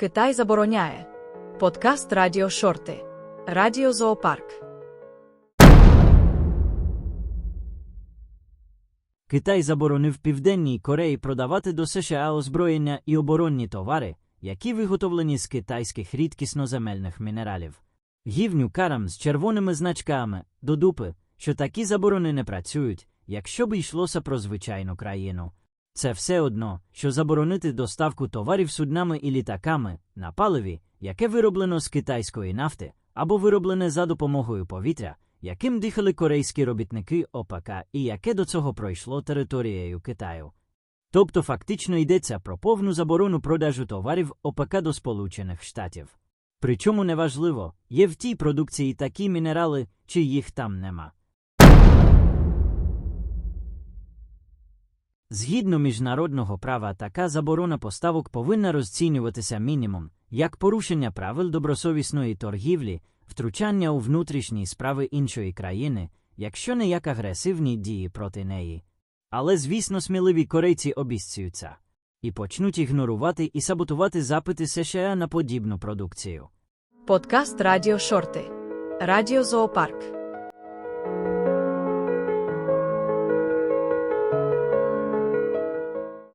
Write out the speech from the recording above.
Китай забороняє. Подкаст Радіо Шорти. Радіо Зоопарк. Китай заборонив Південній Кореї продавати до США озброєння і оборонні товари, які виготовлені з китайських рідкісноземельних мінералів. Гівню карам з червоними значками до дупи, що такі заборони не працюють, якщо б йшлося про звичайну країну. Це все одно, що заборонити доставку товарів суднами і літаками на паливі, яке вироблено з китайської нафти, або вироблене за допомогою повітря, яким дихали корейські робітники ОПК і яке до цього пройшло територією Китаю. Тобто фактично йдеться про повну заборону продажу товарів ОПК до Сполучених Штатів. Причому неважливо, є в тій продукції такі мінерали, чи їх там нема. Згідно міжнародного права, така заборона поставок повинна розцінюватися мінімум як порушення правил добросовісної торгівлі, втручання у внутрішні справи іншої країни, якщо не як агресивні дії проти неї. Але, звісно, сміливі корейці обіцюються і почнуть ігнорувати і саботувати запити США на подібну продукцію. Подкаст Радіо Шорти. Радіо Зоопарк.